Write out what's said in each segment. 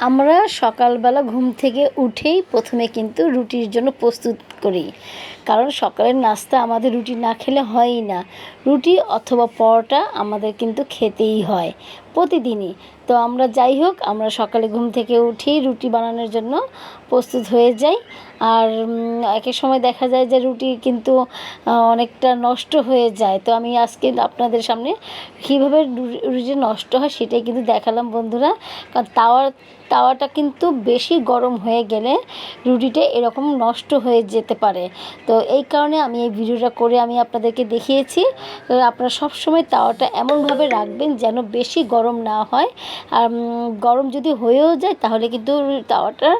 আমরা সকালবেলা ঘুম থেকে উঠেই প্রথমে কিন্তু রুটির জন্য প্রস্তুত করি। কারণ সকালের নাস্তা আমাদের রুটি না খেলে হয়ই না। রুটি অথবা পরোটা আমাদের কিন্তু খেতেই হয়। প্রতিদিনই তো আমরা যাই হোক আমরা সকালে ঘুম থেকে উঠি রুটি বানানোর জন্য প্রস্তুত হয়ে যাই। আর উম, এক এক সময় দেখা যায় যে রুটি কিন্তু অনেকটা নষ্ট হয়ে যায়। তো আমি আজকে আপনাদের সামনে কীভাবে রুটি নষ্ট হয় সেটাই কিন্তু দেখালাম বন্ধুরা। কারণ তাওয়া তাওয়াটা কিন্তু বেশি গরম হয়ে গেলে রুটিটা এরকম নষ্ট হয়ে যেতে পারে। তো এই কারণে আমি এই ভিডিওটা করে আমি আপনাদেরকে দেখিয়েছি। আপনারা সবসময় তাওয়াটা এমনভাবে রাখবেন যেন বেশি গরম না হয়। আর গরম যদি হয়েও যায়, তাহলে কিন্তু তাওয়াটা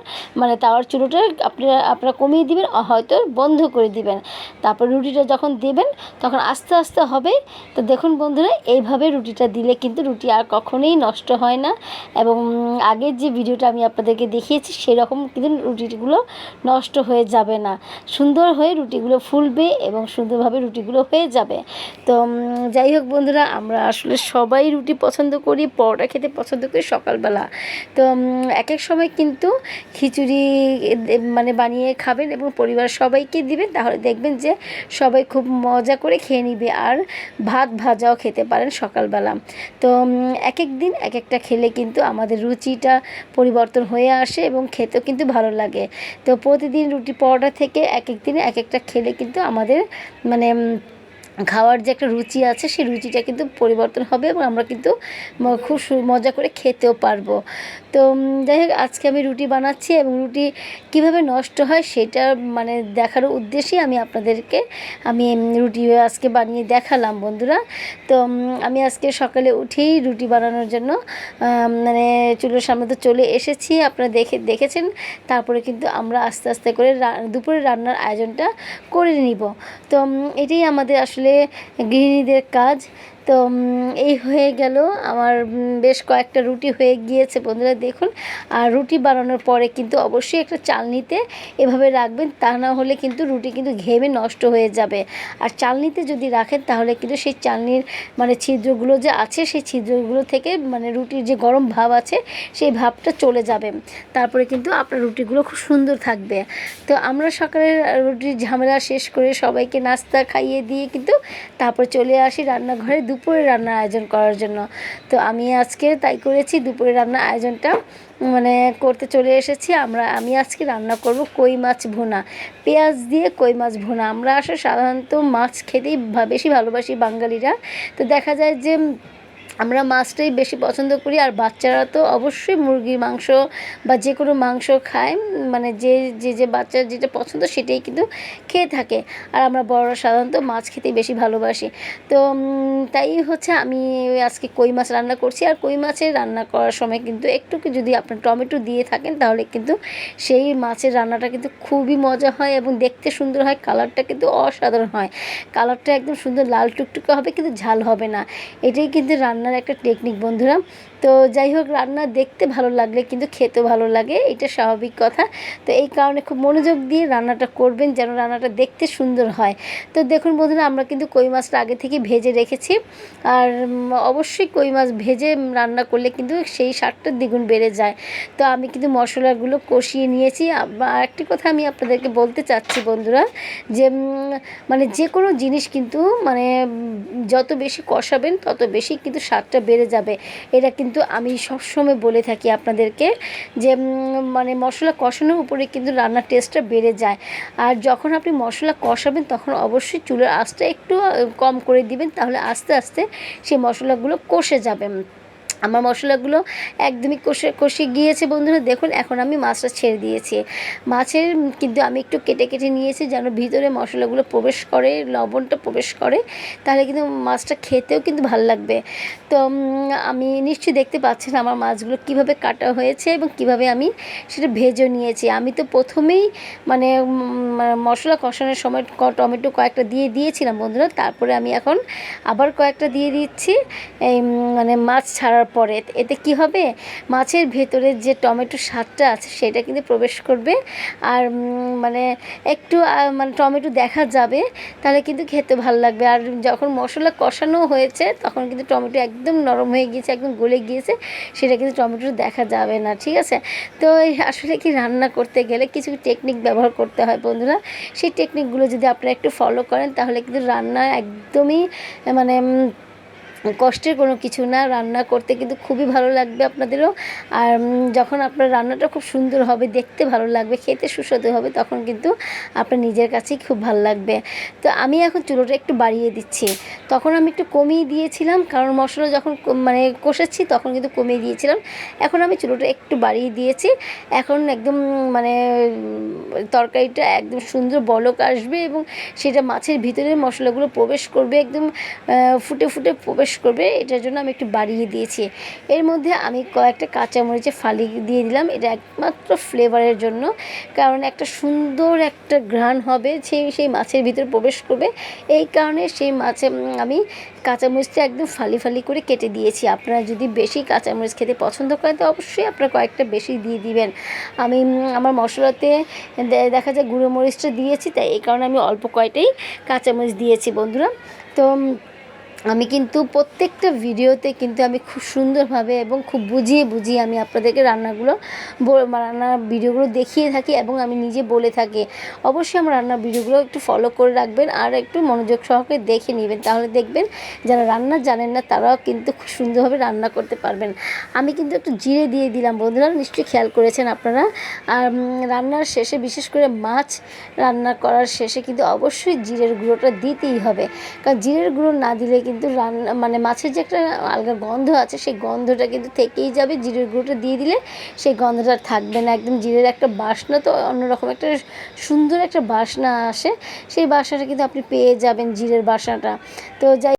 মানে তাওয়ার চুলোটা আপনারা আপনারা কমিয়ে দিবেন হয়তো বন্ধ করে দিবেন। তারপর রুটিটা যখন দেবেন, তখন আস্তে আস্তে হবে। তো দেখুন বন্ধুরা, এইভাবে রুটিটা দিলে কিন্তু রুটি আর কখনোই নষ্ট হয় না। এবং আগের যে ভিডিওটা আমি আপনাদেরকে দেখিয়েছি, সেরকম কিন্তু রুটিগুলো নষ্ট হয়ে যাবে না। সুন্দর হয়ে রুটিগুলো ফুলবে এবং সুন্দরভাবে রুটিগুলো হয়ে যাবে। তো যাই হোক বন্ধুরা, আমরা আসলে সবাই রুটি পছন্দ করি, পরোটা খেতে পছন্দ করি সকালবেলা। তো এক এক সময় কিন্তু খিচুড়ি মানে বানিয়ে খাবেন এবং পরিবার সবাইকে দিবেন। তাহলে দেখবেন যে সবাই খুব মজা করে খেয়ে নিবে আর ভাত ভাজাও খেতে পারেন সকালবেলা। তো এক এক দিন এক একটা খেলে কিন্তু আমাদের রুচিটা পরিবর্তন হয়ে আসে এবং খেতেও কিন্তু ভালো লাগে। তো, প্রতিদিন রুটি পরোটা থেকে এক এক দিনে এক একটা খেলে কিন্তু আমাদের মানে খাওয়ার যে একটা রুচি আছে, সেই রুচিটা কিন্তু পরিবর্তন হবে এবং আমরা কিন্তু খুব মজা করে খেতেও পারব। তো যাই হোক, আজকে আমি রুটি বানাচ্ছি এবং রুটি কীভাবে নষ্ট হয় সেটা মানে দেখার উদ্দেশ্যেই আমি আপনাদেরকে, আমি রুটি আজকে বানিয়ে দেখালাম বন্ধুরা। তো আমি আজকে সকালে উঠেই রুটি বানানোর জন্য মানে চুলোর সামনে তো চলে এসেছি, আপনারা দেখে, দেখেছেন। তারপরে কিন্তু আমরা আস্তে আস্তে করে দুপুরে রান্নার আয়োজনটা করে নিব। তো এটাই আমাদের আসলে গৃহিণীদের কাজ তো এই হয়ে গেল। আমার বেশ কয়েকটা রুটি হয়ে গিয়েছে বন্ধুরা, দেখুন। আর রুটি বানানোর পরে কিন্তু অবশ্যই একটা চালনিতে এভাবে রাখবেন, তা না হলে কিন্তু রুটি কিন্তু ঘেমে নষ্ট হয়ে যাবে। আর চালনিতে যদি রাখেন, তাহলে কিন্তু সেই চালনির মানে ছিদ্রগুলো যে আছে, সেই ছিদ্রগুলো থেকে মানে রুটির যে গরম ভাব আছে, সেই ভাবটা চলে যাবে। তারপরে কিন্তু আপনার রুটিগুলো খুব সুন্দর থাকবে। তো আমরা সকালে রুটির ঝামেলা শেষ করে সবাইকে নাস্তা খাইয়ে দিয়ে কিন্তু তারপর চলে আসি রান্নাঘরে দুপুরে রান্নার আয়োজন করার জন্য। তো আমি আজকে তাই করেছি, দুপুরে রান্নার আয়োজনটা মানে করতে চলে এসেছি। আমরা, আমি আজকে রান্না করব কই মাছ ভুনা। পেঁয়াজ দিয়ে কই মাছ ভুনা। আমরা আসলে সাধারণত মাছ খেতেই বেশি ভালোবাসি বাঙালিরা। তো দেখা যায় যে আমরা মাছটাই বেশি পছন্দ করি, আর বাচ্চারা তো অবশ্যই মুরগির মাংস বা যে কোনো মাংস খায় মানে যে যে যে বাচ্চার যেটা পছন্দ সেটাই কিন্তু খেয়ে থাকে। আর আমরা বড়রা সাধারণত মাছ খেতেই বেশি ভালোবাসি। তো তাই হচ্ছে আমি আজকে কই মাছ রান্না করছি। আর কই মাছের রান্না করার সময় কিন্তু একটু যদি আপনি টমেটো দিয়ে থাকেন, তাহলে কিন্তু সেই মাছের রান্নাটা কিন্তু খুবই মজা হয় এবং দেখতে সুন্দর হয়, কালারটা কিন্তু অসাধারণ হয়। কালারটা একদম সুন্দর, লাল টুকটুকে হবে কিন্তু ঝাল হবে না। এটাই কিন্তু রান্নার একটা টেকনিক বন্ধুরা। তো যাই হোক, রান্না দেখতে ভালো লাগলে কিন্তু খেতে ভালো লাগে, এটা স্বাভাবিক কথা। তো এই কারণে খুব মনোযোগ দিয়ে রান্নাটা করবেন যেন রান্নাটা দেখতে সুন্দর হয়। তো দেখুন বন্ধুরা, আমরা কিন্তু কই মাছটা আগে থেকে ভেজে রেখেছি। আর অবশ্যই কই মাছ ভেজে রান্না করলে কিন্তু সেই স্বাদটা দ্বিগুণ বেড়ে যায়। তো আমি কিন্তু মশলাগুলো কষিয়ে নিয়েছি। আর একটি কথা আমি আপনাদেরকে বলতে চাচ্ছি বন্ধুরা, যে মানে যে কোনো জিনিস কিন্তু মানে যত বেশি কষাবেন, তত বেশি কিন্তু স্বাদটা বেড়ে যাবে। এটা কিন্তু আমি সবসময় বলে থাকি আপনাদেরকে যে মানে মশলা কষানোর উপরে কিন্তু রান্নার টেস্টটা বেড়ে যায়। আর যখন আপনি মশলা কষাবেন, তখন অবশ্যই চুলের আঁচটা একটু কম করে দিবেন, তাহলে আস্তে আস্তে সেই মশলাগুলো কষে যাবে। আমার মশলাগুলো একদমই কষে কষে গিয়েছে বন্ধুরা। দেখুন, এখন আমি মাছটা ছেড়ে দিয়েছি। মাছের কিন্তু আমি একটু কেটে কেটে নিয়েছি যেন ভিতরে মশলাগুলো প্রবেশ করে, লবণটা প্রবেশ করে। তাহলে কিন্তু মাছটা খেতেও কিন্তু ভালো লাগবে। তো আমি নিশ্চয়ই দেখতে পাচ্ছেন আমার মাছগুলো কীভাবে কাটা হয়েছে এবং কীভাবে আমি সেটা ভেজেও নিয়েছি। আমি তো প্রথমেই মানে মশলা কষানোর সময় টমেটো কয়েকটা দিয়ে দিয়েছিলাম বন্ধুরা। তারপরে আমি এখন আবার কয়েকটা দিয়ে দিচ্ছি। এই মানে মাছ ছাড়ার পরে এতে কি হবে? মাছের ভেতরে যে টমেটো স্বাদটা আছে সেটা কিন্তু প্রবেশ করবে। আর মানে একটু মানে টমেটো দেখা যাবে, তাহলে কিন্তু খেতে ভালো লাগবে। আর যখন মশলা কষানো হয়েছে, তখন কিন্তু টমেটো একদম নরম হয়ে গিয়েছে, একদম গলে গিয়েছে, সেটা কিন্তু টমেটো দেখা যাবে না, ঠিক আছে? তো আসলে কি রান্না করতে গেলে কিছু টেকনিক ব্যবহার করতে হয় বন্ধুরা। সেই টেকনিকগুলো যদি আপনারা একটু ফলো করেন, তাহলে কিন্তু রান্না একদমই মানে কষ্টের কোনো কিছু না রান্না করতে কিন্তু খুবই ভালো লাগবে আপনাদেরও। আর যখন আপনার রান্নাটা খুব সুন্দর হবে, দেখতে ভালো লাগবে, খেতে সুস্বাদু হবে, তখন কিন্তু আপনার নিজের কাছেই খুব ভালো লাগবে। তো আমি এখন চুলোটা একটু বাড়িয়ে দিচ্ছি। তখন আমি একটু কমিয়ে দিয়েছিলাম, কারণ মশলা যখন মানে কষাচ্ছি তখন কিন্তু কমিয়ে দিয়েছিলাম। এখন আমি চুলোটা একটু বাড়িয়ে দিয়েছি। এখন একদম মানে তরকারিটা একদম সুন্দর বলক আসবে এবং সেটা মাছের ভিতরে মশলাগুলো প্রবেশ করবে, একদম ফুটে ফুটে প্রবেশ করবে, এটার জন্য আমি একটু বাড়িয়ে দিয়েছি। এর মধ্যে আমি কয়েকটা কাঁচামরিচের ফালি দিয়ে দিলাম, এটা একমাত্র ফ্লেভারের জন্য। কারণ একটা সুন্দর একটা ঘ্রাণ হবে, সেই সেই মাছের ভিতরে প্রবেশ করবে। এই কারণে সেই মাছে আমি কাঁচামরিচটা একদম ফালি ফালি করে কেটে দিয়েছি। আপনারা যদি বেশি কাঁচামরিচ খেতে পছন্দ করেন, তো অবশ্যই আপনারা কয়েকটা বেশি দিয়ে দিবেন। আমি আমার মশলাতে দেখা যায় গুঁড়ো মরিচটা দিয়েছি, তাই এই কারণে আমি অল্প কয়টাই কাঁচামরিচ দিয়েছি বন্ধুরা। তো আমি কিন্তু প্রত্যেকটা ভিডিওতে কিন্তু আমি খুব সুন্দরভাবে এবং খুব বুঝিয়ে বুঝিয়ে আমি আপনাদেরকে রান্নাগুলো রান্নার ভিডিওগুলো দেখিয়ে থাকি এবং আমি নিজে বলে থাকি। অবশ্যই আমার রান্নার ভিডিওগুলো একটু ফলো করে রাখবেন আর একটু মনোযোগ সহকারে দেখে নেবেন। তাহলে দেখবেন যারা রান্না জানেন না তারাও কিন্তু খুব সুন্দরভাবে রান্না করতে পারবেন। আমি কিন্তু একটু জিরে দিয়ে দিলাম। বন্ধুরা নিশ্চয়ই খেয়াল করেছেন আপনারা। আর রান্নার শেষে বিশেষ করে মাছ রান্না করার শেষে কিন্তু অবশ্যই জিরের গুঁড়োটা দিতেই হবে। কারণ জিরের গুঁড়ো না দিলে কিন্তু রান্না মানে মাছের যে একটা আলগা গন্ধ আছে, সেই গন্ধটা কিন্তু থেকেই যাবে। জিরের গুঁড়োটা দিয়ে দিলে সেই গন্ধটা থাকবে না। একদম জিরের একটা বাসনা তো অন্যরকম একটা সুন্দর একটা বাসনা আসে। সেই বাসনাটা কিন্তু আপনি পেয়ে যাবেন জিরের বাসনাটা তো যাই